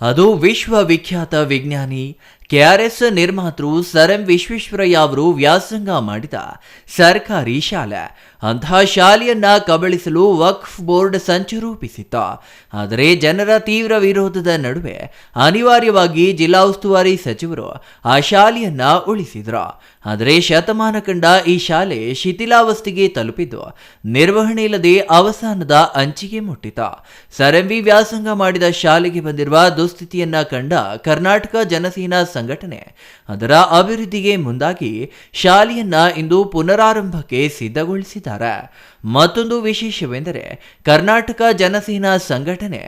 ಅದು ವಿಶ್ವವಿಖ್ಯಾತ ವಿಜ್ಞಾನಿ ಕೆಆರ್ಎಸ್ ನಿರ್ಮಾತೃ ಸರ್ ಎಂ ವಿಶ್ವೇಶ್ವರಯ್ಯ ಅವರು ವ್ಯಾಸಂಗ ಮಾಡಿದ ಸರ್ಕಾರಿ ಶಾಲೆ. ಅಂತಹ ಶಾಲೆಯನ್ನ ಕಬಳಿಸಲು ವಕ್ಫ್ ಬೋರ್ಡ್ ಸಂಚು ರೂಪಿಸಿತ್ತು. ಆದರೆ ಜನರ ತೀವ್ರ ವಿರೋಧದ ನಡುವೆ ಅನಿವಾರ್ಯವಾಗಿ ಜಿಲ್ಲಾ ಉಸ್ತುವಾರಿ ಸಚಿವರು ಆ ಶಾಲೆಯನ್ನ ಉಳಿಸಿದ್ರು. ಆದರೆ ಶತಮಾನ ಕಂಡ ಈ ಶಾಲೆ ಶಿಥಿಲಾವಸ್ಥೆಗೆ ತಲುಪಿದ್ದು ನಿರ್ವಹಣೆ ಇಲ್ಲದೆ ಅವಸಾನದ ಅಂಚಿಗೆ ಮುಟ್ಟಿತ ಸರ್ ಎಂ ವಿ ವ್ಯಾಸಂಗ ಮಾಡಿದ ಶಾಲೆಗೆ ಬಂದಿರುವ ದುಸ್ಥಿತಿಯನ್ನ ಕಂಡ ಕರ್ನಾಟಕ ಜನಸೇನಾ ಸಂಘಟನೆ ಅದರ ಅಭಿವೃದ್ಧಿಗೆ ಮುಂದಾಗಿ ಶಾಲೆಯನ್ನ ಇಂದು ಪುನರಾರಂಭಕ್ಕೆ ಸಿದ್ಧಗೊಳಿಸಿದ್ದಾರೆ. ಮತ್ತೊಂದು ವಿಶೇಷವೆಂದರೆ ಕರ್ನಾಟಕ ಜನಸೇನಾ ಸಂಘಟನೆ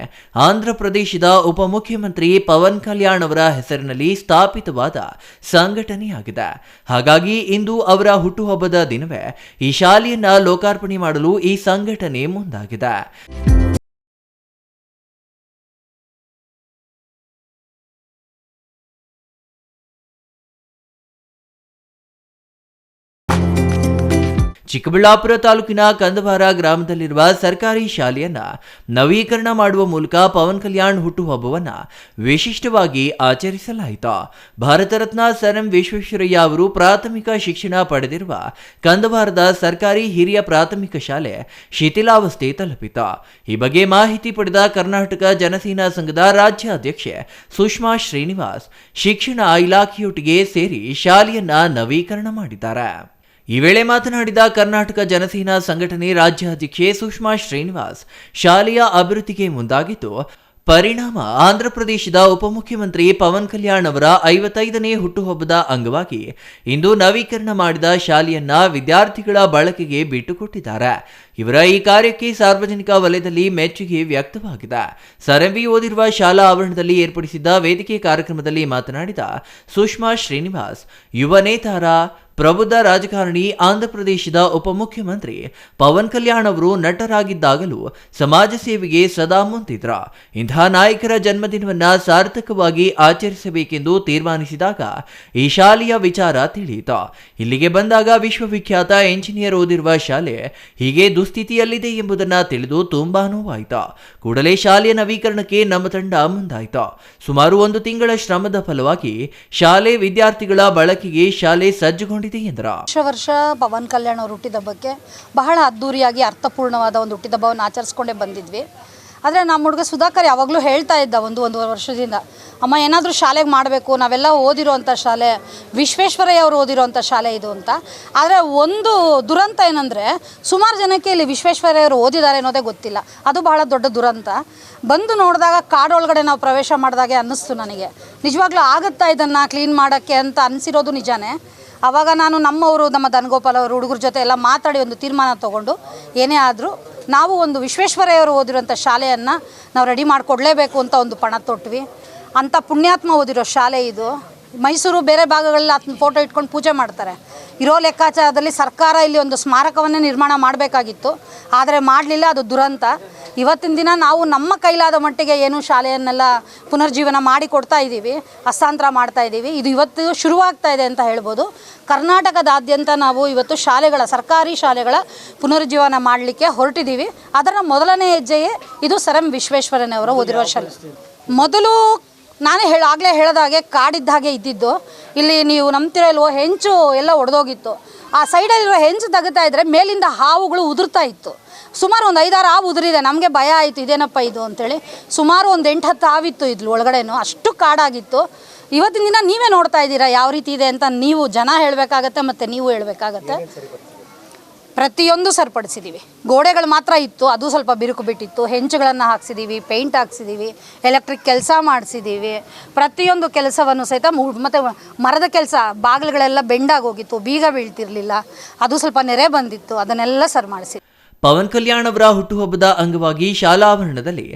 ಆಂಧ್ರ ಪ್ರದೇಶದ ಉಪಮುಖ್ಯಮಂತ್ರಿ ಪವನ್ ಕಲ್ಯಾಣ್ ಅವರ ಹೆಸರಿನಲ್ಲಿ ಸ್ಥಾಪಿತವಾದ ಸಂಘಟನೆಯಾಗಿದೆ. ಹಾಗಾಗಿ ಇಂದು ಅವರ ಹುಟ್ಟುಹಬ್ಬದ ದಿನವೇ ಈ ಶಾಲೆಯನ್ನ ಲೋಕಾರ್ಪಣೆ ಮಾಡಲು ಈ ಸಂಘಟನೆ ಮುಂದಾಗಿದೆ. ಚಿಕ್ಕಬಳ್ಳಾಪುರ ತಾಲೂಕಿನ ಕಂದವಾರ ಗ್ರಾಮದಲ್ಲಿರುವ ಸರ್ಕಾರಿ ಶಾಲೆಯನ್ನ ನವೀಕರಣ ಮಾಡುವ ಮೂಲಕ ಪವನ್ ಕಲ್ಯಾಣ್ ಹುಟ್ಟುಹಬ್ಬವನ್ನ ವಿಶಿಷ್ಟವಾಗಿ ಆಚರಿಸಲಾಯಿತು. ಭಾರತ ರತ್ನ ಸರ್ ಎಂ ವಿಶ್ವೇಶ್ವರಯ್ಯ ಅವರು ಪ್ರಾಥಮಿಕ ಶಿಕ್ಷಣ ಪಡೆದಿರುವ ಕಂದವಾರದ ಸರ್ಕಾರಿ ಹಿರಿಯ ಪ್ರಾಥಮಿಕ ಶಾಲೆ ಶಿಥಿಲಾವಸ್ಥೆ ತಲುಪಿತು. ಈ ಬಗ್ಗೆ ಮಾಹಿತಿ ಪಡೆದ ಕರ್ನಾಟಕ ಜನಸೇನಾ ಸಂಘದ ರಾಜ್ಯ ಅಧ್ಯಕ್ಷೆ ಸುಷ್ಮಾ ಶ್ರೀನಿವಾಸ್, ಶಿಕ್ಷಣ ಇಲಾಖೆಯೊಟ್ಟಿಗೆ ಸೇರಿ ಶಾಲೆಯನ್ನ ನವೀಕರಣ ಮಾಡಿದ್ದಾರೆ. ಈ ವೇಳೆ ಮಾತನಾಡಿದ ಕರ್ನಾಟಕ ಜನಸೇನಾ ಸಂಘಟನೆ ರಾಜ್ಯಾಧ್ಯಕ್ಷೆ ಸುಷ್ಮಾ ಶ್ರೀನಿವಾಸ್, ಶಾಲೆಯ ಅಭಿವೃದ್ಧಿಗೆ ಮುಂದಾಗಿದ್ದು, ಪರಿಣಾಮ ಆಂಧ್ರಪ್ರದೇಶದ ಉಪಮುಖ್ಯಮಂತ್ರಿ ಪವನ್ ಕಲ್ಯಾಣ್ ಅವರ ಐವತ್ತೈದನೇ ಹುಟ್ಟುಹಬ್ಬದ ಅಂಗವಾಗಿ ಇಂದು ನವೀಕರಣ ಮಾಡಿದ ಶಾಲೆಯನ್ನ ವಿದ್ಯಾರ್ಥಿಗಳ ಬಳಕೆಗೆ ಬಿಟ್ಟುಕೊಟ್ಟಿದ್ದಾರೆ. ಇವರ ಈ ಕಾರ್ಯಕ್ಕೆ ಸಾರ್ವಜನಿಕ ವಲಯದಲ್ಲಿ ಮೆಚ್ಚುಗೆ ವ್ಯಕ್ತವಾಗಿದೆ. ಸರ್ ಎಂ ಓದಿರುವ ಶಾಲಾ ಆವರಣದಲ್ಲಿ ಏರ್ಪಡಿಸಿದ್ದ ವೇದಿಕೆ ಕಾರ್ಯಕ್ರಮದಲ್ಲಿ ಮಾತನಾಡಿದ ಸುಷ್ಮಾ ಶ್ರೀನಿವಾಸ್, ಯುವ ನೇತಾರ ಪ್ರಬುದ್ಧ ರಾಜಕಾರಣಿ ಆಂಧ್ರಪ್ರದೇಶದ ಉಪಮುಖ್ಯಮಂತ್ರಿ ಪವನ್ ಕಲ್ಯಾಣ್ ಅವರು ನಟರಾಗಿದ್ದಾಗಲೂ ಸಮಾಜ ಸೇವೆಗೆ ಸದಾ ಮುಂತಿದ್ರ. ಇಂತಹ ನಾಯಕರ ಜನ್ಮದಿನವನ್ನ ಸಾರ್ಥಕವಾಗಿ ಆಚರಿಸಬೇಕೆಂದು ತೀರ್ಮಾನಿಸಿದಾಗ ಈ ಶಾಲೆಯ ವಿಚಾರ ತಿಳಿಯಿತ. ಇಲ್ಲಿಗೆ ಬಂದಾಗ ವಿಶ್ವವಿಖ್ಯಾತ ಎಂಜಿನಿಯರ್ ಓದಿರುವ ಶಾಲೆ ಹೀಗೆ ದುಸ್ಥಿತಿಯಲ್ಲಿದೆ ಎಂಬುದನ್ನ ತಿಳಿದು ತುಂಬಾ ನೋವಾಯಿತು. ಕೂಡಲೇ ಶಾಲೆಯ ನವೀಕರಣಕ್ಕೆ ನಮ್ಮ ತಂಡ ಮುಂದಾಯಿತು. ಸುಮಾರು ಒಂದು ತಿಂಗಳ ಶ್ರಮದ ಫಲವಾಗಿ ಶಾಲೆ ವಿದ್ಯಾರ್ಥಿಗಳ ಬಳಕೆಗೆ ಶಾಲೆ ಸಜ್ಜುಗೊಂಡಿದೆ. ಎಂದರು? ವರ್ಷ ವರ್ಷ ಪವನ್ ಕಲ್ಯಾಣ್ ಅವ್ರ ಹುಟ್ಟಿದಬ್ಬಕ್ಕೆ ಬಹಳ ಅದ್ದೂರಿಯಾಗಿ, ಅರ್ಥಪೂರ್ಣವಾದ ಒಂದು ಹುಟ್ಟಿದಬ್ಬವನ್ನು ಆಚರಿಸ್ಕೊಂಡೇ ಬಂದಿದ್ವಿ. ಆದರೆ ನಮ್ಮ ಹುಡುಗ ಸುಧಾಕರ್ ಯಾವಾಗಲೂ ಹೇಳ್ತಾ ಇದ್ದ ಒಂದು ಒಂದೂವರೆ ವರ್ಷದಿಂದ, ಅಮ್ಮ, ಏನಾದರೂ ಶಾಲೆಗೆ ಮಾಡಬೇಕು, ನಾವೆಲ್ಲ ಓದಿರೋವಂಥ ಶಾಲೆ, ವಿಶ್ವೇಶ್ವರಯ್ಯ ಅವರು ಓದಿರೋವಂಥ ಶಾಲೆ ಇದು ಅಂತ. ಆದರೆ ಒಂದು ದುರಂತ ಏನಂದರೆ, ಸುಮಾರು ಜನಕ್ಕೆ ಇಲ್ಲಿ ವಿಶ್ವೇಶ್ವರಯ್ಯ ಅವರು ಓದಿದ್ದಾರೆ ಅನ್ನೋದೇ ಗೊತ್ತಿಲ್ಲ. ಅದು ಬಹಳ ದೊಡ್ಡ ದುರಂತ. ಬಂದು ನೋಡಿದಾಗ ಕಾಡೊಳಗಡೆ ನಾವು ಪ್ರವೇಶ ಮಾಡಿದಾಗೆ ಅನ್ನಿಸ್ತು ನನಗೆ. ನಿಜವಾಗ್ಲೂ ಆಗುತ್ತಾ ಇದನ್ನು ಕ್ಲೀನ್ ಮಾಡೋಕ್ಕೆ ಅಂತ ಅನಿಸಿರೋದು ನಿಜಾನೇ. ಆವಾಗ ನಾನು ನಮ್ಮವರು, ನಮ್ಮ ಧನಗೋಪಾಲ್ ಅವರು, ಹುಡುಗರ ಜೊತೆ ಎಲ್ಲ ಮಾತಾಡಿ ಒಂದು ತೀರ್ಮಾನ ತಗೊಂಡು, ಏನೇ ಆದರೂ ನಾವು ಒಂದು ವಿಶ್ವೇಶ್ವರಯ್ಯವರು ಓದಿರೋಂಥ ಶಾಲೆಯನ್ನು ನಾವು ರೆಡಿ ಮಾಡಿಕೊಡ್ಲೇಬೇಕು ಅಂತ ಒಂದು ಪಣ ತೊಟ್ವಿ. ಅಂಥ ಪುಣ್ಯಾತ್ಮ ಓದಿರೋ ಶಾಲೆ ಇದು. ಮೈಸೂರು ಬೇರೆ ಭಾಗಗಳಲ್ಲಿ ಆತನ ಫೋಟೋ ಇಟ್ಕೊಂಡು ಪೂಜೆ ಮಾಡ್ತಾರೆ. ಇರೋ ಲೆಕ್ಕಾಚಾರದಲ್ಲಿ ಸರ್ಕಾರ ಇಲ್ಲಿ ಒಂದು ಸ್ಮಾರಕವನ್ನೇ ನಿರ್ಮಾಣ ಮಾಡಬೇಕಾಗಿತ್ತು. ಆದರೆ ಮಾಡಲಿಲ್ಲ, ಅದು ದುರಂತ. ಇವತ್ತಿನ ದಿನ ನಾವು ನಮ್ಮ ಕೈಲಾದ ಮಟ್ಟಿಗೆ ಏನು ಶಾಲೆಯನ್ನೆಲ್ಲ ಪುನರ್ಜೀವನ ಮಾಡಿ ಕೊಡ್ತಾ ಇದ್ದೀವಿ ಹಸ್ತಾಂತರ ಮಾಡ್ತಾ ಇದ್ದೀವಿ. ಇದು ಇವತ್ತು ಶುರುವಾಗ್ತಾ ಇದೆ ಅಂತ ಹೇಳ್ಬೋದು. ಕರ್ನಾಟಕದಾದ್ಯಂತ ನಾವು ಇವತ್ತು ಶಾಲೆಗಳ ಸರ್ಕಾರಿ ಶಾಲೆಗಳ ಪುನರುಜ್ಜೀವನ ಮಾಡಲಿಕ್ಕೆ ಹೊರಟಿದ್ದೀವಿ. ಅದರ ಮೊದಲನೇ ಹೆಜ್ಜೆಯೇ ಇದು ಸರ್ ಎಂ ವಿಶ್ವೇಶ್ವರನವರು ಓದಿರುವ ಶಾಲೆ. ಮೊದಲು ನಾನೇ ಹೇಳ ಆಗಲೇ ಹೇಳಿದಾಗೆ ಕಾಡಿದ್ದ ಹಾಗೆ ಇದ್ದಿದ್ದು. ಇಲ್ಲಿ ನೀವು ನಂಬ್ತಿರೋ ಇಲ್ವೋ ಹೆಂಚು ಎಲ್ಲ ಒಡೆದೋಗಿತ್ತು. ಆ ಸೈಡಲ್ಲಿರೋ ಹೆಂಚು ತೆಗಿತಾ ಇದ್ದರೆ ಮೇಲಿಂದ ಹಾವುಗಳು ಉದುರ್ತಾ ಇತ್ತು. ಸುಮಾರು ಒಂದು ಐದಾರು ಹಾವು ಉದುರಿದೆ. ನಮಗೆ ಭಯ ಆಯಿತು ಇದೇನಪ್ಪ ಇದು ಅಂತೇಳಿ. ಸುಮಾರು ಒಂದು ಎಂಟು ಹತ್ತು ಆವಿತ್ತು ಇದ್ಲು ಒಳಗಡೆನೂ. ಅಷ್ಟು ಕಾಡಾಗಿತ್ತು. ಇವತ್ತಿನ ದಿನ ನೀವೇ ನೋಡ್ತಾ ಇದ್ದೀರಾ ಯಾವ ರೀತಿ ಇದೆ ಅಂತ ನೀವು ಜನ ಹೇಳಬೇಕಾಗತ್ತೆ ಮತ್ತು ನೀವು ಹೇಳಬೇಕಾಗತ್ತೆ. ಪ್ರತಿಯೊಂದು ಸರಿಪಡಿಸಿದ್ದೀವಿ ಗೋಡೆಗಳು ಮಾತ್ರ ಇತ್ತು ಅದು ಸ್ವಲ್ಪ ಬಿರುಕು ಬಿಟ್ಟಿತ್ತು. ಹೆಂಚುಗಳನ್ನು ಹಾಕ್ಸಿದ್ದೀವಿ ಪೇಂಟ್ ಹಾಕ್ಸಿದ್ದೀವಿ ಎಲೆಕ್ಟ್ರಿಕ್ ಕೆಲಸ ಮಾಡಿಸಿದ್ದೀವಿ ಪ್ರತಿಯೊಂದು ಕೆಲಸವನ್ನು ಸಹಿತ ಮತ್ತು ಮರದ ಕೆಲಸ ಬಾಗಿಲುಗಳೆಲ್ಲ ಬೆಂಡಾಗಿ ಹೋಗಿತ್ತು ಬೀಗ ಬೀಳ್ತಿರಲಿಲ್ಲ. ಅದು ಸ್ವಲ್ಪ ನೆರೆ ಬಂದಿತ್ತು ಅದನ್ನೆಲ್ಲ ಸರಿ ಮಾಡಿಸಿ ಪವನ್ ಕಲ್ಯಾಣ್ ಅವರ ಹುಟ್ಟುಹಬ್ಬದ ಅಂಗವಾಗಿ ಶಾಲಾವರಣದಲ್ಲಿ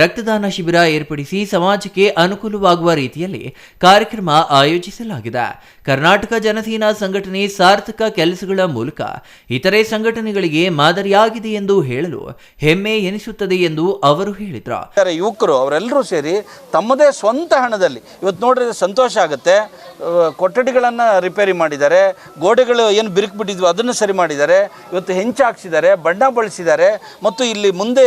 ರಕ್ತದಾನ ಶಿಬಿರ ಏರ್ಪಡಿಸಿ ಸಮಾಜಕ್ಕೆ ಅನುಕೂಲವಾಗುವ ರೀತಿಯಲ್ಲಿ ಕಾರ್ಯಕ್ರಮ ಆಯೋಜಿಸಲಾಗಿದೆ. ಕರ್ನಾಟಕ ಜನಸೇನಾ ಸಂಘಟನೆ ಸಾರ್ಥಕ ಕೆಲಸಗಳ ಮೂಲಕ ಇತರೆ ಸಂಘಟನೆಗಳಿಗೆ ಮಾದರಿಯಾಗಿದೆ ಎಂದು ಹೇಳಲು ಹೆಮ್ಮೆ ಎನಿಸುತ್ತದೆ ಎಂದು ಅವರು ಹೇಳಿದರು. ಯುವಕರು ಅವರೆಲ್ಲರೂ ಸೇರಿ ತಮ್ಮದೇ ಸ್ವಂತ ಹಣದಲ್ಲಿ, ಇವತ್ತು ನೋಡಿದ್ರೆ ಸಂತೋಷ ಆಗುತ್ತೆ. ಕೊಠಡಿಗಳನ್ನು ರಿಪೇರಿ ಮಾಡಿದ್ದಾರೆ, ಗೋಡೆಗಳು ಏನು ಬಿರುಕು ಬಿಟ್ಟಿದ್ವು ಅದನ್ನು ಸರಿ ಮಾಡಿದ್ದಾರೆ. ಇವತ್ತು ಹೆಂಚು ಹಾಕ್ಸಿದ್ದಾರೆ ಬಣ್ಣ ಬಳಸಿದ್ದಾರೆ. ಮತ್ತು ಇಲ್ಲಿ ಮುಂದೆ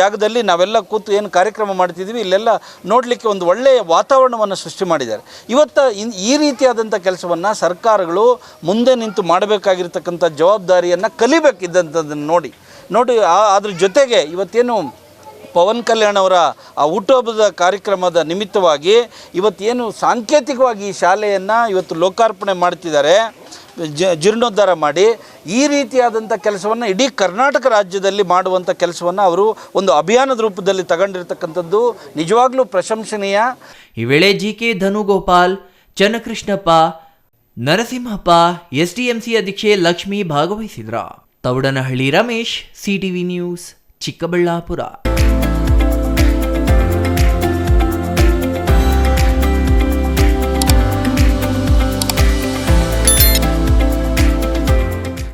ಜಾಗದಲ್ಲಿ ನಾವೆಲ್ಲ ಕೂತು ಏನು ಕಾರ್ಯಕ್ರಮ ಮಾಡ್ತಿದ್ದೀವಿ, ಇಲ್ಲೆಲ್ಲ ನೋಡಲಿಕ್ಕೆ ಒಂದು ಒಳ್ಳೆಯ ವಾತಾವರಣವನ್ನು ಸೃಷ್ಟಿ ಮಾಡಿದ್ದಾರೆ. ಇವತ್ತು ಈ ರೀತಿಯಾದಂಥ ಕೆಲಸವನ್ನು ಸರ್ಕಾರಗಳು ಮುಂದೆ ನಿಂತು ಮಾಡಬೇಕಾಗಿರ್ತಕ್ಕಂಥ ಜವಾಬ್ದಾರಿಯನ್ನು ಕಲಿಬೇಕಿದ್ದಂಥದ್ದನ್ನು ನೋಡಿ. ನೋಡಿ ಅದ್ರ ಜೊತೆಗೆ ಇವತ್ತೇನು ಪವನ್ ಕಲ್ಯಾಣ್ ಅವರ ಆ ಹುಟ್ಟುಹಬ್ಬದ ಕಾರ್ಯಕ್ರಮದ ನಿಮಿತ್ತವಾಗಿ ಇವತ್ತೇನು ಸಾಂಕೇತಿಕವಾಗಿ ಈ ಶಾಲೆಯನ್ನು ಇವತ್ತು ಲೋಕಾರ್ಪಣೆ ಮಾಡ್ತಿದ್ದಾರೆ. ಜೀರ್ಣೋದ್ಧಾರ ಮಾಡಿ ಈ ರೀತಿಯಾದಂಥ ಕೆಲಸವನ್ನು ಇಡೀ ಕರ್ನಾಟಕ ರಾಜ್ಯದಲ್ಲಿ ಮಾಡುವಂಥ ಕೆಲಸವನ್ನು ಅವರು ಒಂದು ಅಭಿಯಾನದ ರೂಪದಲ್ಲಿ ತಗೊಂಡಿರ್ತಕ್ಕಂಥದ್ದು ನಿಜವಾಗ್ಲೂ ಪ್ರಶಂಸನೀಯ. ಈ ವೇಳೆ G K Dhanugopal, Channakrishnappa, Narasimhappa, S D M C ಅಧ್ಯಕ್ಷೆ Lakshmi ಭಾಗವಹಿಸಿದ್ರ. Thoudanahalli Ramesh, C T V news, Chikkaballapur.